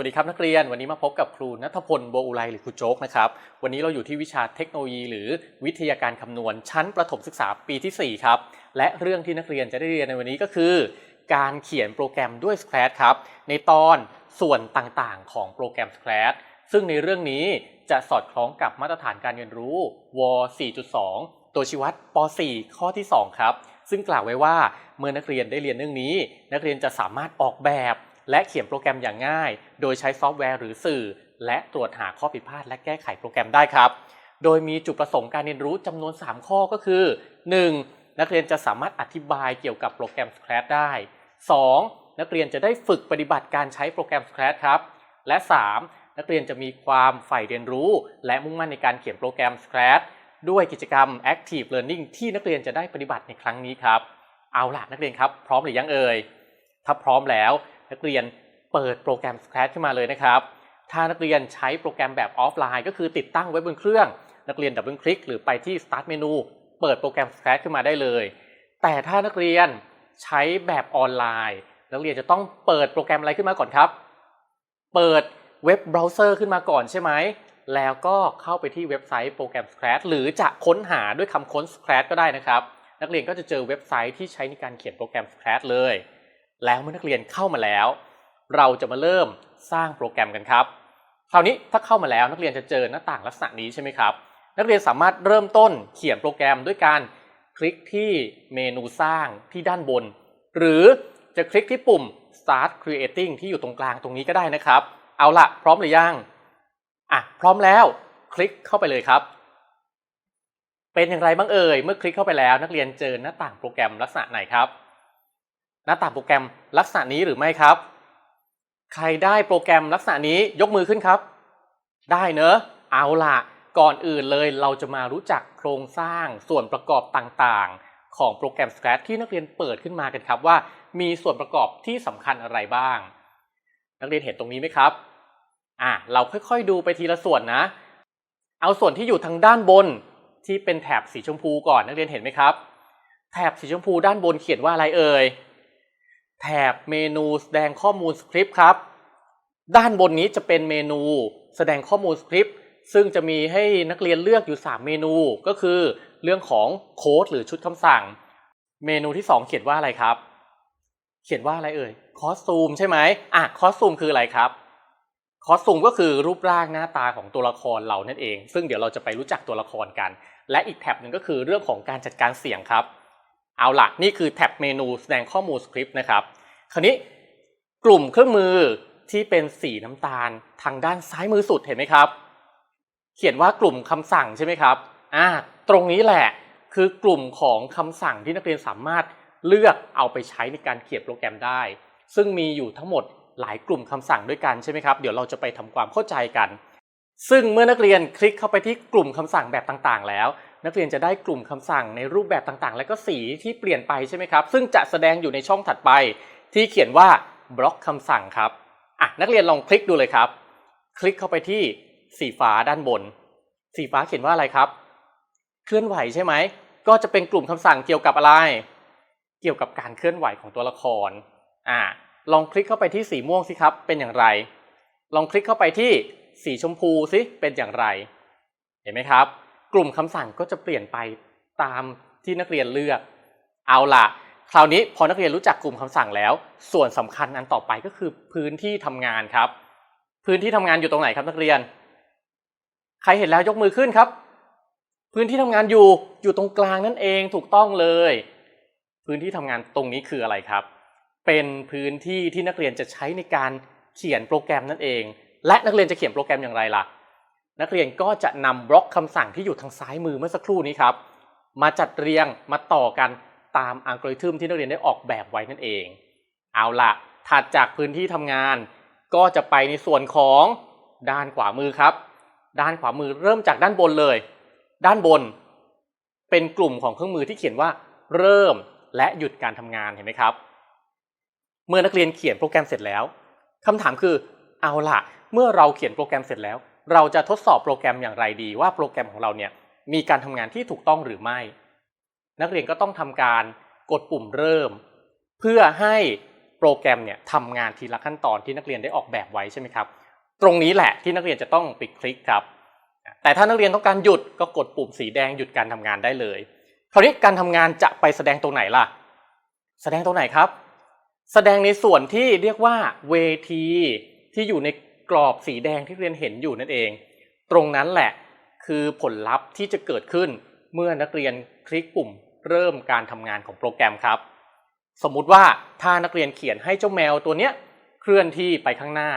วัสดีครับนักเรียนวันนี้มาพบกับครูนัทพลโบอุไรหรือครูโจ๊กนะครับวันนี้เราอยู่ที่วิชาเทคโนโลยี หรือวิทยาการคำนวณชั้นประถมศึกษาปีที่ 4 ครับ และเรื่องที่นักเรียนจะได้เรียนในวันนี้ก็คือ การเขียนโปรแกรมด้วย Scratch ครับ ในตอนส่วนต่างๆ ของโปรแกรม Scratch ซึ่งในเรื่องนี้จะสอดคล้องกับมาตรฐานการเรียนรู้ว 4.2 ตัวชี้วัดป .4 ข้อที่ 2 ครับ ซึ่งกล่าวไว้ว่าเมื่อนักเรียนได้เรียนเรื่องนี้ นักเรียนจะสามารถออกแบบ และเขียนโปรแกรมอย่างง่าย โดยใช้ซอฟต์แวร์หรือสื่อ และตรวจหาข้อผิดพลาดและแก้ไขโปรแกรมได้ครับ โดยมีจุดประสงค์การเรียนรู้จำนวน 3 ข้อก็คือ 1. นักเรียนจะสามารถอธิบายเกี่ยวกับโปรแกรม Scratch ได้ 2. นักเรียนจะได้ฝึกปฏิบัติการใช้โปรแกรม Scratch ครับและ 3. นักเรียนจะมีความใฝ่เรียนรู้ และมุ่งมั่นในการเขียนโปรแกรม Scratch ด้วยกิจกรรม Active Learning ที่นักเรียนจะได้ปฏิบัติในครั้งนี้ครับ เอาล่ะนักเรียนครับ พร้อมหรือยังเอ่ย ถ้าพร้อมแล้ว นักเรียนเปิดโปรแกรม Scratch ขึ้นมาเลยนะครับ ถ้านักเรียนใช้โปรแกรมแบบออฟไลน์ก็คือติดตั้งไว้บนเครื่อง นักเรียนดับเบิลคลิกหรือไปที่ Start Menu เปิดโปรแกรม Scratch ขึ้นมาได้เลย แต่ถ้านักเรียนใช้แบบออนไลน์ นักเรียนจะต้องเปิดโปรแกรมอะไรขึ้นมาก่อนครับ เปิดเว็บเบราว์เซอร์ขึ้นมาก่อนใช่ไหม แล้วก็เข้าไปที่เว็บไซต์โปรแกรม Scratch หรือจะค้นหาด้วยคำค้น Scratch ก็ได้นะครับ นักเรียนก็จะเจอเว็บไซต์ที่ใช้ในการเขียนโปรแกรม Scratch เลย แล้วเมื่อนักเรียนเข้ามาแล้ว เราจะมาเริ่มสร้างโปรแกรมกันครับ คราวนี้ถ้าเข้ามาแล้วนักเรียนจะเจอหน้าต่างลักษณะนี้ใช่ไหมครับ นักเรียนสามารถเริ่มต้นเขียนโปรแกรมด้วยการคลิกที่เมนูสร้างที่ด้านบน หรือจะคลิกที่ปุ่ม start creating ที่อยู่ตรงกลางตรงนี้ก็ได้นะครับ เอาละพร้อมหรือยังอะพร้อมแล้วคลิกเข้าไปเลยครับ เป็นอย่างไรบ้างเอ่ยเมื่อคลิกเข้าไปแล้ว นักเรียนเจอหน้าต่างโปรแกรมลักษณะไหนครับ น้าต่างโปรแกรมลักษณะนี้หรือไม่ครับ ใครได้โปรแกรมลักษณะนี้ยกมือขึ้นครับ ได้เนอะเอาล่ะ ก่อนอื่นเลยเราจะมารู้จักโครงสร้างส่วนประกอบต่างๆ ของโปรแกรม Scratch ที่นักเรียนเปิดขึ้นมากันครับว่า มีส่วนประกอบที่สำคัญอะไรบ้าง นักเรียนเห็นตรงนี้ไหมครับอะเราค่อยๆดูไปทีละส่วนนะ เอาส่วนที่อยู่ทางด้านบนที่เป็นแถบสีชมพูก่อนนักเรียนเห็นไหมครับ แถบสีชมพูด้านบนเขียนว่าอะไรเอ่ย แถบเมนูแสดงข้อมูลสคริปต์ครับ ด้านบนนี้จะเป็นเมนูแสดงข้อมูลสคริปต์ซึ่งจะมีให้นักเรียนเลือกอยู่ 3 เมนู ก็คือเรื่องของโค้ดหรือชุดคำสั่ง เมนูที่ 2 เขียนว่าอะไรครับ เขียนว่าอะไรเอ่ยคอสตูมใช่ไหมอะคอสตูมคืออะไรครับคอสตูมก็คือรูปร่างหน้าตาของตัวละครเรานั่นเอง ซึ่งเดี๋ยวเราจะไปรู้จักตัวละครกัน และอีกแท็บหนึ่งก็คือเรื่องของการจัดการเสียงครับ เอาละนี่คือแท็บเมนูแสดงข้อมูลสคริปต์นะครับ คราวนี้กลุ่มเครื่องมือที่เป็นสีน้ำตาลทางด้านซ้ายมือสุดเห็นไหมครับ เขียนว่ากลุ่มคำสั่งใช่ไหมครับอ่าตรงนี้แหละคือกลุ่มของคำสั่งที่นักเรียนสามารถเลือกเอาไปใช้ในการเขียนโปรแกรมได้ ซึ่งมีอยู่ทั้งหมดหลายกลุ่มคำสั่งด้วยกันใช่ไหมครับ เดี๋ยวเราจะไปทำความเข้าใจกัน ซึ่งเมื่อนักเรียนคลิกเข้าไปที่กลุ่มคำสั่งแบบต่างๆ แล้ว นักเรียนจะได้กลุ่มคำสั่งในรูปแบบต่างๆ และก็สีที่เปลี่ยนไปใช่ไหมครับ ซึ่งจะแสดงอยู่ในช่องถัดไป ที่เขียนว่าบล็อกคำสั่งครับอะนักเรียนลองคลิกดูเลยครับ คลิกเข้าไปที่สีฟ้าด้านบน สีฟ้าเขียนว่าอะไรครับ เคลื่อนไหวใช่ไหม ก็จะเป็นกลุ่มคำสั่งเกี่ยวกับอะไร เกี่ยวกับการเคลื่อนไหวของตัวละครอ่าลองคลิกเข้าไปที่สีม่วงสิครับ เป็นอย่างไร ลองคลิกเข้าไปที่สีชมพูสิเป็นอย่างไร เห็นไหมครับ กลุ่มคำสั่งก็จะเปลี่ยนไปตามที่นักเรียนเลือก เอาล่ะ คราวนี้พอนักเรียนรู้จักกลุ่มคำสั่งแล้ว ส่วนสำคัญอันต่อไปก็คือพื้นที่ทำงานครับ พื้นที่ทำงานอยู่ตรงไหนครับนักเรียน ใครเห็นแล้วยกมือขึ้นครับ พื้นที่ทำงานอยู่อยู่ตรงกลางนั่นเองถูกต้องเลย พื้นที่ทำงานตรงนี้คืออะไรครับ เป็นพื้นที่ที่นักเรียนจะใช้ในการเขียนโปรแกรมนั่นเอง และนักเรียนจะเขียนโปรแกรมอย่างไรล่ะ นักเรียนก็จะนำบล็อกคำสั่งที่อยู่ทางซ้ายมือเมื่อสักครู่นี้ครับ มาจัดเรียงมาต่อกันตามอัลกอริทึมที่นักเรียนได้ออกแบบไว้นั่นเอง เอาละถัดจากพื้นที่ทำงาน ก็จะไปในส่วนของด้านขวามือครับ ด้านขวามือเริ่มจากด้านบนเลย ด้านบน เป็นกลุ่มของเครื่องมือที่เขียนว่า เริ่มและหยุดการทำงานเห็นไหมครับ เมื่อนักเรียนเขียนโปรแกรมเสร็จแล้วคำถามคือ เอาละเมื่อเราเขียนโปรแกรมเสร็จแล้ว เราจะทดสอบโปรแกรมอย่างไรดี ว่าโปรแกรมของเราเนี่ยมีการทำงานที่ถูกต้องหรือไม่ นักเรียนก็ต้องทำการกดปุ่มเริ่ม เพื่อให้โปรแกรมเนี่ยทำงานทีละขั้นตอนที่นักเรียนได้ออกแบบไว้ใช่ไหมครับ ตรงนี้แหละที่นักเรียนจะต้องไปคลิกครับ แต่ถ้านักเรียนต้องการหยุดก็กดปุ่มสีแดงหยุดการทำงานได้เลย คราวนี้การทำงานจะไปแสดงตรงไหนล่ะ แสดงตรงไหนครับ แสดงในส่วนที่เรียกว่าเวทีที่อยู่ใน กรอบสีแดงที่เรียนเห็นอยู่นั่นเอง ตรงนั้นแหละคือผลลัพธ์ที่จะเกิดขึ้นเมื่อนักเรียนคลิกปุ่มเริ่มการทำงานของโปรแกรมครับ สมมุติว่าถ้านักเรียนเขียนให้เจ้าแมวตัวเนี้ยเคลื่อนที่ไปข้างหน้า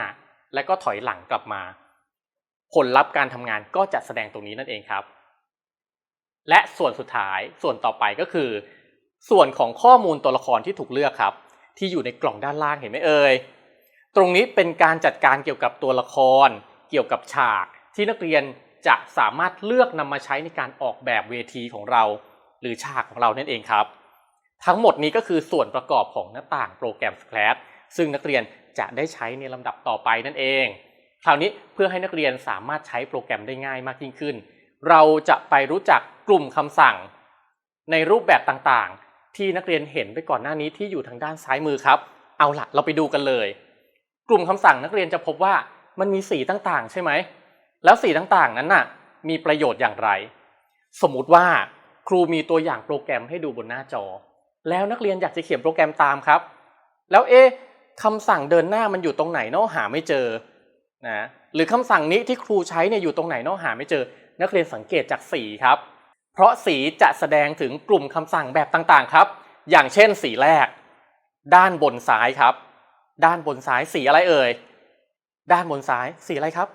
และก็ถอยหลังกลับมา ผลลัพธ์การทำงานก็จะแสดงตรงนี้นั่นเองครับ และส่วนสุดท้ายส่วนต่อไปก็คือ ส่วนของข้อมูลตัวละครที่ถูกเลือกครับ ที่อยู่ในกล่องด้านล่างเห็นไหมเอ่ย ตรงนี้เป็นการจัดการเกี่ยวกับตัวละคร เกี่ยวกับฉาก ที่นักเรียนจะสามารถเลือกนำมาใช้ในการออกแบบเวทีของเรา หรือฉากของเรานั่นเองครับ ทั้งหมดนี้ก็คือส่วนประกอบของหน้าต่างโปรแกรม Scratch ซึ่งนักเรียนจะได้ใช้ในลำดับต่อไปนั่นเอง คราวนี้เพื่อให้นักเรียนสามารถใช้โปรแกรมได้ง่ายมากยิ่งขึ้น เราจะไปรู้จักกลุ่มคำสั่ง ในรูปแบบต่างๆ ที่นักเรียนเห็นไปก่อนหน้านี้ที่อยู่ทางด้านซ้ายมือครับ เอาล่ะเราไปดูกันเลย กลุ่มคำสั่งนักเรียนจะพบว่ามันมีสีต่างๆ ใช่ไหม แล้วสีต่างๆนั้นน่ะมีประโยชน์อย่างไร สมมุติว่าครูมีตัวอย่างโปรแกรมให้ดูบนหน้าจอ แล้วนักเรียนอยากจะเขียนโปรแกรมตามครับ แล้วเอ๊ะคำสั่งเดินหน้ามันอยู่ตรงไหนเนาะหาไม่เจอนะหรือคำสั่งนี้ที่ครูใช้เนี่ยอยู่ตรงไหนเนาะหาไม่เจอ นักเรียนสังเกตจากสีครับ เพราะสีจะแสดงถึงกลุ่มคำสั่งแบบต่างๆครับ อย่างเช่นสีแรก ด้านบนซ้ายครับ ด้านบนซ้ายสีอะไรเอ่ย ด้านบนซ้ายสีอะไรครับ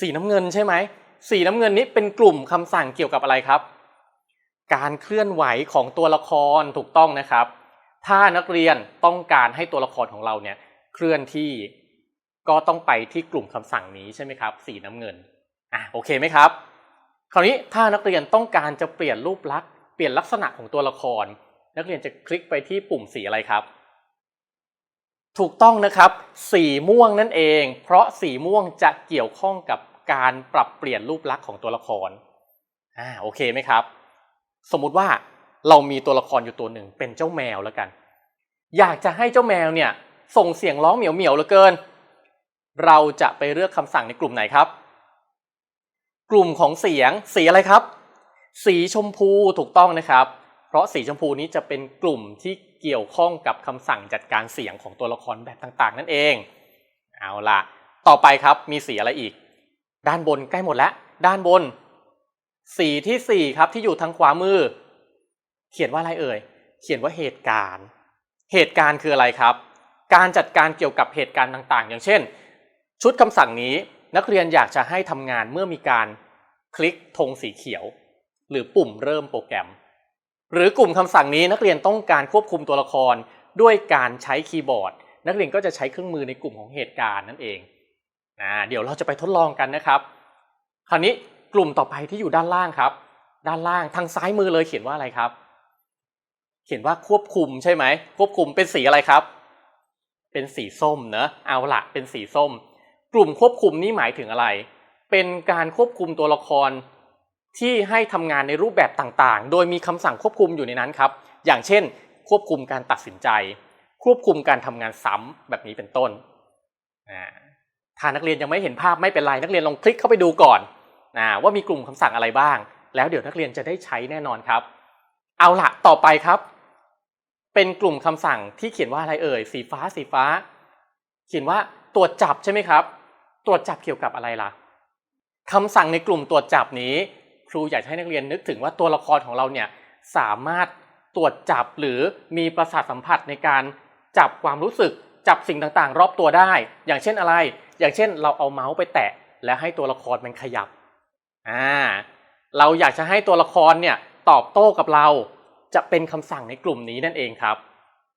สีน้ำเงินใช่ไหม สีน้ำเงินนี้เป็นกลุ่มคำสั่งเกี่ยวกับอะไรครับ การเคลื่อนไหวของตัวละครถูกต้องนะครับ ถ้านักเรียนต้องการให้ตัวละครของเราเนี่ยเคลื่อนที่ก็ต้องไปที่กลุ่มคำสั่งนี้ใช่ไหมครับ สีน้ำเงินอะโอเคไหมครับ คราวนี้ถ้านักเรียนต้องการจะเปลี่ยนรูปลักษณ์เปลี่ยนลักษณะของตัวละคร นักเรียนจะคลิกไปที่ปุ่มสีอะไรครับ ถูกต้องนะครับ สีม่วงนั่นเอง เพราะสีม่วงจะเกี่ยวข้องกับการปรับเปลี่ยนรูปลักษณ์ของตัวละครอ่าโอเคไหมครับ สมมุติว่าเรามีตัวละครอยู่ตัวหนึ่งเป็นเจ้าแมวแล้วกัน อยากจะให้เจ้าแมวเนี่ย ส่งเสียงร้องเหมียวเหมียวเหลือเกิน เราจะไปเลือกคำสั่งในกลุ่มไหนครับ กลุ่มของเสียงสีอะไรครับ สีชมพูถูกต้องนะครับ ราะสีชมพูนี้จะเป็นกลุ่มที่เกี่ยวข้องกับคำสั่งจัดการเสียงของตัวละครแบบต่างๆ นั่นเอง เอาล่ะ ต่อไปครับมีสีอะไรอีก ด้านบนใกล้หมดแล้ว ด้านบน สีที่สี่ครับที่อยู่ทางขวามือ เขียนว่าอะไรเอ่ย เขียนว่าเหตุการณ์ เหตุการณ์คืออะไรครับ การจัดการเกี่ยวกับเหตุการณ์ต่างๆ อย่างเช่น ชุดคำสั่งนี้นักเรียนอยากจะให้ทำงานเมื่อมีการคลิกธงสีเขียว หรือปุ่มเริ่มโปรแกรม หรือกลุ่มคำสั่งนี้นักเรียนต้องการควบคุมตัวละครด้วยการใช้คีย์บอร์ด นักเรียนก็จะใช้เครื่องมือในกลุ่มของเหตุการณ์นั่นเองนะเดี๋ยวเราจะไปทดลองกันนะครับ คราวนี้กลุ่มต่อไปที่อยู่ด้านล่างครับ ด้านล่างทางซ้ายมือเลยเขียนว่าอะไรครับ เขียนว่าควบคุมใช่ไหมควบคุมเป็นสีอะไรครับ เป็นสีส้มเนอะเอาละเป็นสีส้ม กลุ่มควบคุมนี่หมายถึงอะไร เป็นการควบคุมตัวละคร ที่ให้ทำงานในรูปแบบต่างๆ โดยมีคำสั่งควบคุมอยู่ในนั้นครับ อย่างเช่น ควบคุมการตัดสินใจ ควบคุมการทำงานซ้ำแบบนี้เป็นต้นอ่าถ้านักเรียนยังไม่เห็นภาพไม่เป็นไร นักเรียนลองคลิกเข้าไปดูก่อนนะว่ามีกลุ่มคำสั่งอะไรบ้าง แล้วเดี๋ยวนักเรียนจะได้ใช้แน่นอนครับ เอาละต่อไปครับ เป็นกลุ่มคำสั่งที่เขียนว่าอะไรเอ่ย สีฟ้าสีฟ้า เขียนว่าตรวจจับใช่ไหมครับ ตรวจจับเกี่ยวกับอะไรล่ะคำสั่งในกลุ่มตรวจจับนี้ ครูอยากให้นักเรียนนึกถึงว่าตัวละครของเราเนี่ยสามารถตรวจจับหรือมีประสาทสัมผัสในการจับความรู้สึกจับสิ่งต่างๆ รอบตัวได้ อย่างเช่นอะไร อย่างเช่น เราเอาเมาส์ไปแตะ แล้วให้ตัวละครมันขยับอ่าเราอยากจะให้ตัวละครเนี่ยตอบโต้กับเราจะเป็นคำสั่งในกลุ่มนี้นั่นเองครับ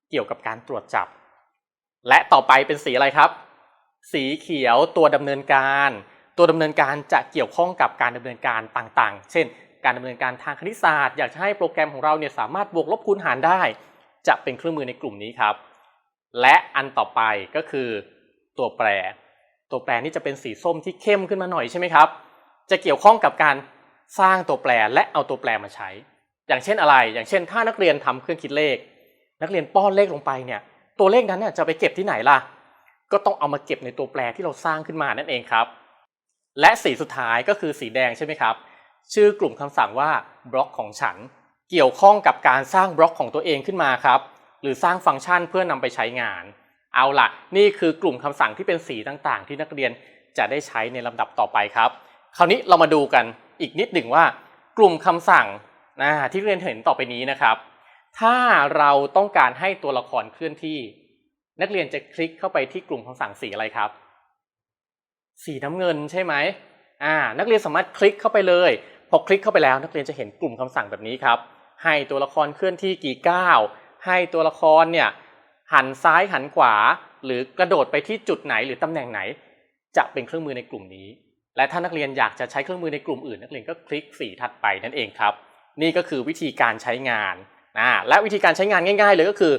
เกี่ยวกับการตรวจจับ และต่อไปเป็นสีอะไรครับ สีเขียวตัวดำเนินการ ตัวดำเนินการจะเกี่ยวข้องกับการดำเนินการต่างๆ เช่น การดำเนินการทางคณิตศาสตร์ อยากจะให้โปรแกรมของเราเนี่ยสามารถบวกลบคูณหารได้ จะเป็นเครื่องมือในกลุ่มนี้ครับ และอันต่อไปก็คือ ตัวแปร ตัวแปรนี่จะเป็นสีส้มที่เข้มขึ้นมาหน่อยใช่ไหมครับ จะเกี่ยวข้องกับการสร้างตัวแปรและเอาตัวแปรมาใช้ อย่างเช่นอะไร อย่างเช่น ถ้านักเรียนทำเครื่องคิดเลข นักเรียนป้อนเลขลงไปเนี่ย ตัวเลขนั้นเนี่ยจะไปเก็บที่ไหนล่ะ ก็ต้องเอามาเก็บในตัวแปรที่เราสร้างขึ้นมานั่นเองครับ และสีสุดท้ายก็คือสีแดงใช่ไหมครับ ชื่อกลุ่มคำสั่งว่าบล็อกของฉัน เกี่ยวข้องกับการสร้างบล็อกของตัวเองขึ้นมาครับ หรือสร้างฟังก์ชันเพื่อนำไปใช้งาน เอาล่ะนี่คือกลุ่มคำสั่งที่เป็นสีต่างๆ ที่นักเรียนจะได้ใช้ในลำดับต่อไปครับ คราวนี้เรามาดูกันอีกนิดหนึ่งว่า กลุ่มคำสั่งนะที่เรียนเห็นต่อไปนี้นะครับ ถ้าเราต้องการให้ตัวละครเคลื่อนที่ นักเรียนจะคลิกเข้าไปที่กลุ่มคำสั่งสีอะไรครับ สีน้ำเงินใช่ไหมอ่านักเรียนสามารถคลิกเข้าไปเลย พอคลิกเข้าไปแล้ว นักเรียนจะเห็นกลุ่มคำสั่งแบบนี้ครับ ให้ตัวละครเคลื่อนที่กี่ก้าว ให้ตัวละครเนี่ยหันซ้ายหันขวา หรือกระโดดไปที่จุดไหนหรือตำแหน่งไหน จะเป็นเครื่องมือในกลุ่มนี้ และถ้านักเรียนอยากจะใช้เครื่องมือในกลุ่มอื่น นักเรียนก็คลิกสีถัดไปนั่นเองครับ นี่ก็คือวิธีการใช้งานนะและวิธีการใช้งานง่าย ๆ เลยก็คือ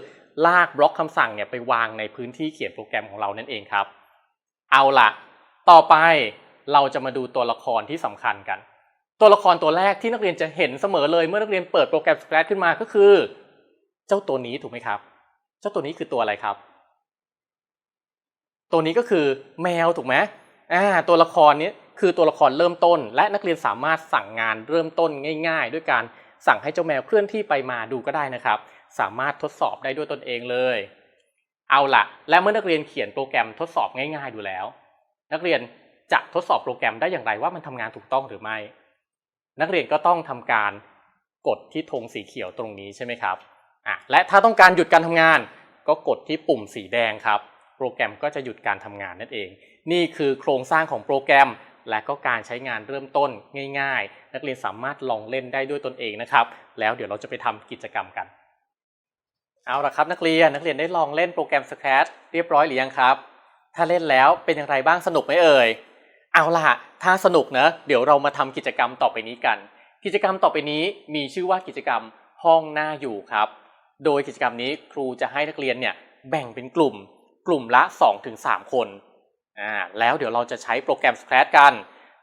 ลากบล็อกคำสั่งเนี่ยไปวางในพื้นที่เขียนโปรแกรมของเรานั่นเองครับ เอาละ ต่อไปเราจะมาดูตัวละครที่สำคัญกัน ตัวละครตัวแรกที่นักเรียนจะเห็นเสมอเลยเมื่อนักเรียนเปิดโปรแกรม Scratch ขึ้นมาก็คือ เจ้าตัวนี้ถูกไหมครับ เจ้าตัวนี้คือตัวอะไรครับ ตัวนี้ก็คือแมวถูกไหมอ่าตัวละครนี้คือตัวละครเริ่มต้น และนักเรียนสามารถสั่งงานเริ่มต้นง่าย ๆ ด้วยการสั่งให้เจ้าแมวเคลื่อนที่ไปมาดูก็ได้นะครับ สามารถทดสอบได้ด้วยตนเองเลย เอาล่ะและเมื่อนักเรียนเขียนโปรแกรมทดสอบง่าย ๆ ดูแล้ว นักเรียนจะทดสอบโปรแกรมได้อย่างไรว่ามันทำงานถูกต้องหรือไม่ นักเรียนก็ต้องทำการกดที่ธงสีเขียวตรงนี้ใช่ไหมครับอะและถ้าต้องการหยุดการทำงาน ก็กดที่ปุ่มสีแดงครับ โปรแกรมก็จะหยุดการทำงานนั่นเอง นี่คือโครงสร้างของโปรแกรม และก็การใช้งานเริ่มต้นง่าย ๆ นักเรียนสามารถลองเล่นได้ด้วยตนเองนะครับ แล้วเดี๋ยวเราจะไปทำกิจกรรมกัน เอาละครับนักเรียนนักเรียนได้ลองเล่นโปรแกรม Scratch เรียบร้อยหรือยังครับ ถ้าเล่นแล้วเป็นอย่างไรบ้างสนุกไหมเอ่ย เอาล่ะ ถ้าสนุกนะ เดี๋ยวเรามาทำกิจกรรมต่อไปนี้กัน กิจกรรมต่อไปนี้มีชื่อว่ากิจกรรมห้องหน้าอยู่ครับ โดยกิจกรรมนี้ครูจะให้นักเรียนเนี่ยแบ่งเป็นกลุ่ม กลุ่มละ 2-3 คนอ่าแล้วเดี๋ยวเราจะใช้โปรแกรม Scratch กัน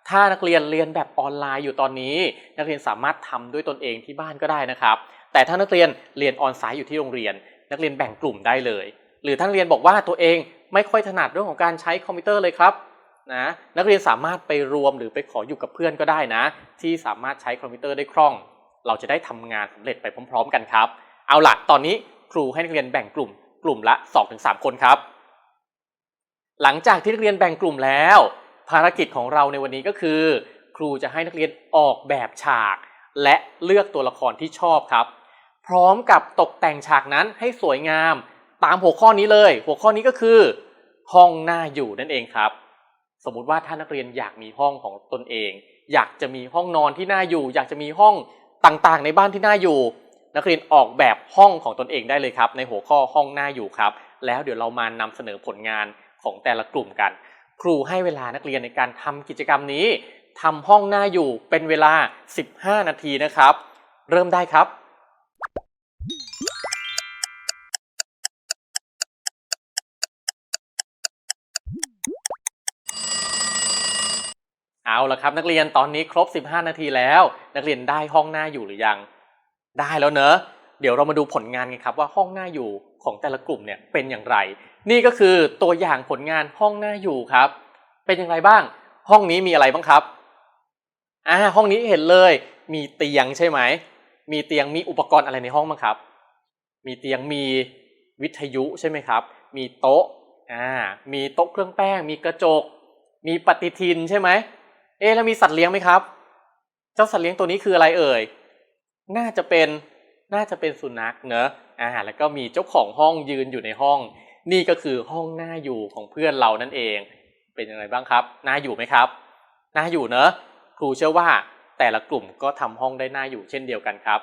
ถ้านักเรียนเรียนแบบออนไลน์อยู่ตอนนี้ นักเรียนสามารถทำด้วยตนเองที่บ้านก็ได้นะครับ แต่ถ้านักเรียนเรียนออนไซต์อยู่ที่โรงเรียน นักเรียนแบ่งกลุ่มได้เลย หรือท่านเรียนบอกว่าตัวเอง ไม่ค่อยถนัดเรื่องของการใช้คอมพิวเตอร์เลยครับนะนักเรียนสามารถไปรวมหรือไปขออยู่กับเพื่อนก็ได้นะ ที่สามารถใช้คอมพิวเตอร์ได้คล่อง เราจะได้ทำงานสำเร็จไปพร้อม ๆ กันครับ เอาล่ะตอนนี้ครูให้นักเรียนแบ่งกลุ่ม กลุ่มละ 2-3 คนครับ หลังจากที่นักเรียนแบ่งกลุ่มแล้ว ภารกิจของเราในวันนี้ก็คือ ครูจะให้นักเรียนออกแบบฉาก และเลือกตัวละครที่ชอบครับ พร้อมกับตกแต่งฉากนั้นให้สวยงาม ตามหัวข้อนี้เลย หัวข้อนี้ก็คือห้องหน้าอยู่นั่นเองครับ สมมุติว่าถ้านักเรียนอยากมีห้องของตนเอง อยากจะมีห้องนอนที่น่าอยู่ อยากจะมีห้องต่างๆ ในบ้านที่น่าอยู่ นักเรียนออกแบบห้องของตนเองได้เลยครับ ในหัวข้อห้องหน้าอยู่ครับ แล้วเดี๋ยวเรามานำเสนอผลงานของแต่ละกลุ่มกัน ครูให้เวลานักเรียนในการทำกิจกรรมนี้ทำห้องหน้าอยู่เป็นเวลา 15 นาทีนะครับ เริ่มได้ครับ ละครับ นักเรียนตอนนี้ครบ 15 นาทีแล้ว นักเรียนได้ห้องหน้าอยู่หรือยัง ได้แล้วเนอะเดี๋ยวเรามาดูผลงานกันครับว่าห้องหน้าอยู่ของแต่ละกลุ่มเนี่ยเป็นอย่างไร นี่ก็คือตัวอย่างผลงานห้องหน้าอยู่ครับ เป็นอย่างไรบ้าง ห้องนี้มีอะไรบ้างครับอ่าห้องนี้เห็นเลย มีเตียงใช่ไหมมีเตียงมีอุปกรณ์อะไรในห้องบ้างครับ มีเตียงมีวิทยุใช่ไหมครับ มีโต๊ะอ่ามีโต๊ะเครื่องแป้ง มีกระจก มีปฏิทินใช่ไหม เอ๊แล้วมีสัตว์เลี้ยงไหมครับ เจ้าสัตว์เลี้ยงตัวนี้คืออะไรเอ่ย น่าจะเป็นน่าจะเป็นสุนัขเนอะอ่าแล้วก็มีเจ้าของห้องยืนอยู่ในห้อง นี่ก็คือห้องหน้าอยู่ของเพื่อนเรานั่นเอง เป็นยังไงบ้างครับน่าอยู่ไหมครับน่าอยู่เนอะครูเชื่อว่าแต่ละกลุ่มก็ทำห้องได้น่าอยู่เช่นเดียวกันครับ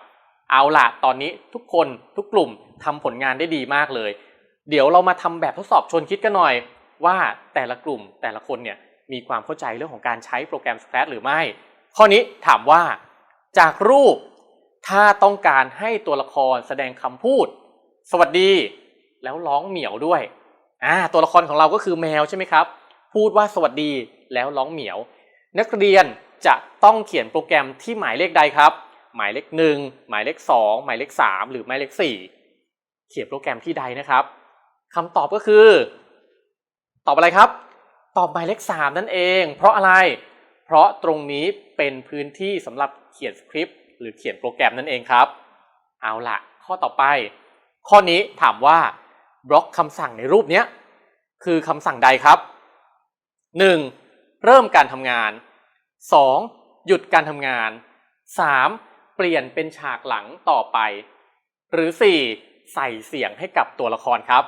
เอาล่ะตอนนี้ทุกคนทุกกลุ่มทำผลงานได้ดีมากเลย เดี๋ยวเรามาทำแบบทดสอบชนคิดกันหน่อย ว่าแต่ละกลุ่มแต่ละคนเนี่ย มีความเข้าใจเรื่องของการใช้โปรแกรม Scratch หรือไม่ ข้อนี้ถามว่า จากรูปถ้าต้องการให้ตัวละครแสดงคำพูด สวัสดี แล้วร้องเหมียวด้วยอ่าตัวละครของเราก็คือแมวใช่ไหมครับ พูดว่าสวัสดีแล้วร้องเหมียว นักเรียนจะต้องเขียนโปรแกรมที่หมายเลขใดครับ หมายเลขหนึ่งหมายเลขสองหมายเลขสามหรือหมายเลขสี่เขียนโปรแกรมที่ใดนะครับคำตอบก็คือ ตอบอะไรครับ ตอบหมายเลข3นั่นเอง เพราะอะไร เพราะตรงนี้เป็นพื้นที่สำหรับเขียนสคริปต์หรือเขียนโปรแกรมนั่นเองครับ เอาละข้อต่อไป ข้อนี้ถามว่าบล็อกคำสั่งในรูปเนี้ยคือคำสั่งใดครับ 1. เริ่มการทำงาน 2. หยุดการทำงาน 3. เปลี่ยนเป็นฉากหลังต่อไป หรือ 4. ใส่เสียงให้กับตัวละครครับ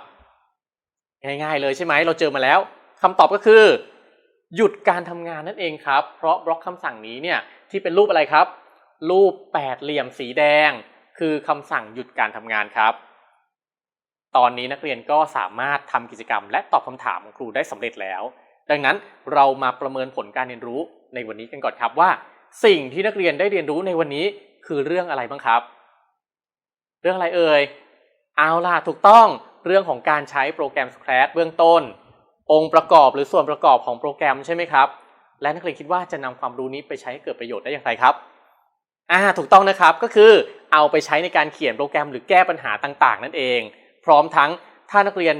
ง่ายๆเลยใช่ไหมเราเจอมาแล้ว คำตอบก็คือ หยุดการทำงานนั่นเองครับ เพราะบล็อกคำสั่งนี้เนี่ยที่เป็นรูปอะไรครับ รูปแปดเหลี่ยมสีแดง คือคำสั่งหยุดการทำงานครับ ตอนนี้นักเรียนก็สามารถทำกิจกรรม และตอบคำถามของครูได้สำเร็จแล้ว ดังนั้นเรามาประเมินผลการเรียนรู้ในวันนี้กันก่อนครับว่า สิ่งที่นักเรียนได้เรียนรู้ในวันนี้คือเรื่องอะไรบ้างครับ เรื่องอะไรเอ่ยเอาล่ะถูกต้องเรื่องของการใช้โปรแกรม Scratch เบื้องต้น องค์ประกอบหรือส่วนประกอบของโปรแกรมใช่ไหมครับ และนักเรียนคิดว่าจะนำความรู้นี้ไปใช้ให้เกิดประโยชน์ได้อย่างไรครับอ่าถูกต้องนะครับก็คือเอาไปใช้ในการเขียนโปรแกรมหรือแก้ปัญหาต่างๆ นั่นเอง พร้อมทั้งถ้านักเรียน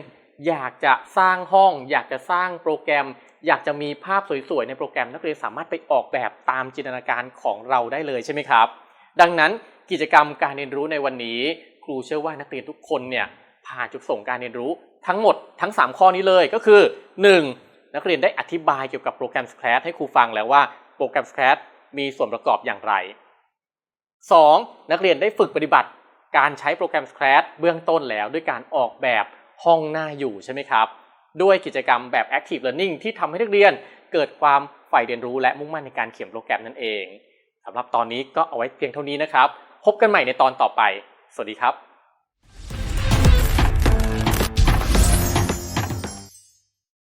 อยากจะสร้างห้อง อยากจะสร้างโปรแกรม อยากจะมีภาพสวยๆในโปรแกรมนักเรียนสามารถไปออกแบบตามจินตนาการของเราได้เลยใช่ไหมครับ ดังนั้นกิจกรรมการเรียนรู้ในวันนี้ ครูเชื่อว่านักเรียนทุกคนเนี่ยผ่านจุดส่งการเรียนรู้ ทั้งหมดทั้ง 3 ข้อนี้เลยก็คือ 1. นักเรียนได้อธิบายเกี่ยวกับโปรแกรม Scratch ให้ครูฟังแล้วว่าโปรแกรม Scratch มีส่วนประกอบอย่างไร 2. นักเรียนได้ฝึกปฏิบัติการใช้โปรแกรม Scratch เบื้องต้นแล้วด้วยการออกแบบห้องหน้าอยู่ใช่ไหมครับ ด้วยกิจกรรมแบบ Active Learning ที่ทำให้นักเรียนเกิดความใฝ่เรียนรู้และมุ่งมั่นในการเขียนโปรแกรมนั่นเองสำหรับตอนนี้ก็เอาไว้เพียงเท่านี้นะครับ พบกันใหม่ในตอนต่อไป สวัสดีครับ